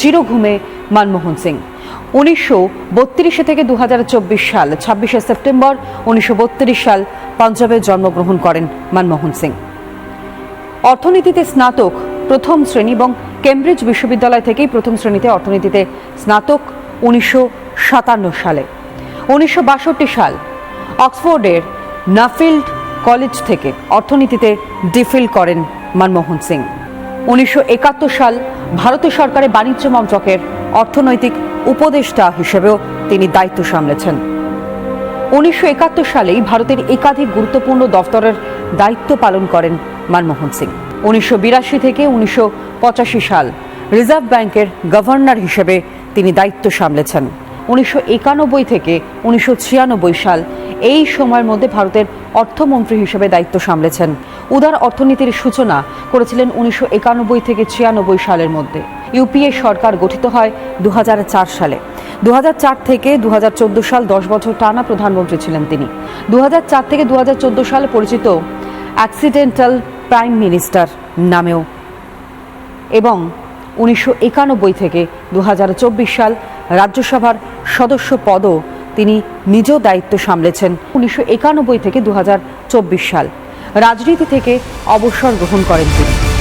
চিরঘুমে মনমোহন সিং। উনিশশো থেকে দু হাজার চব্বিশ সাল, ছাব্বিশে সেপ্টেম্বর উনিশশো বত্রিশ সাল পাঞ্জাবে জন্মগ্রহণ করেন মনমোহন সিং। অর্থনীতিতে স্নাতক প্রথম শ্রেণি এবং কেমব্রিজ বিশ্ববিদ্যালয় থেকেই প্রথম শ্রেণীতে অর্থনীতিতে স্নাতক উনিশশো সাতান্ন সালে। উনিশশো বাষট্টি সাল অক্সফোর্ডের নাফিল্ড কলেজ থেকে অর্থনীতিতে ডিফিল করেন মনমোহন সিং। উনিশশো একাত্তর সাল ভারতীয় সরকারের বাণিজ্য মন্ত্রকের অর্থনৈতিক উপদেষ্টা হিসেবেও তিনি দায়িত্ব সামলেছেন। উনিশশো একাত্তর সালেই ভারতের একাধিক গুরুত্বপূর্ণ দফতরের দায়িত্ব পালন করেন মনমোহন সিং। উনিশশো বিরাশি থেকে উনিশশো পঁচাশি সাল রিজার্ভ ব্যাংকের গভর্নর হিসেবে তিনি দায়িত্ব সামলেছেন। উনিশশো একানব্বই থেকে উনিশশো ছিয়ানব্বই সাল এই সময়ের মধ্যে ভারতের অর্থমন্ত্রী হিসেবে দায়িত্ব সামলেছেন। উদার অর্থনীতির সূচনা করেছিলেন উনিশশো একানব্বই থেকে ছিয়ানব্বই সালের মধ্যে। ইউপিএ সরকার গঠিত হয় দু হাজার চার সালে। দু হাজার চার থেকে দু হাজার চোদ্দ সাল দশ বছর টানা প্রধানমন্ত্রী ছিলেন তিনি। দু হাজার চার থেকে দু হাজার চোদ্দ সালে পরিচিত অ্যাক্সিডেন্টাল প্রাইম মিনিস্টার নামেও। এবং উনিশশো একানব্বই থেকে দু হাজার চব্বিশ সাল রাজ্যসভার সদস্য পদও তিনি নিজেও দায়িত্ব সামলেছেন। উনিশশো একানব্বই থেকে দু হাজার চব্বিশ সাল। রাজনীতি থেকে অবসর গ্রহণ করেন তিনি।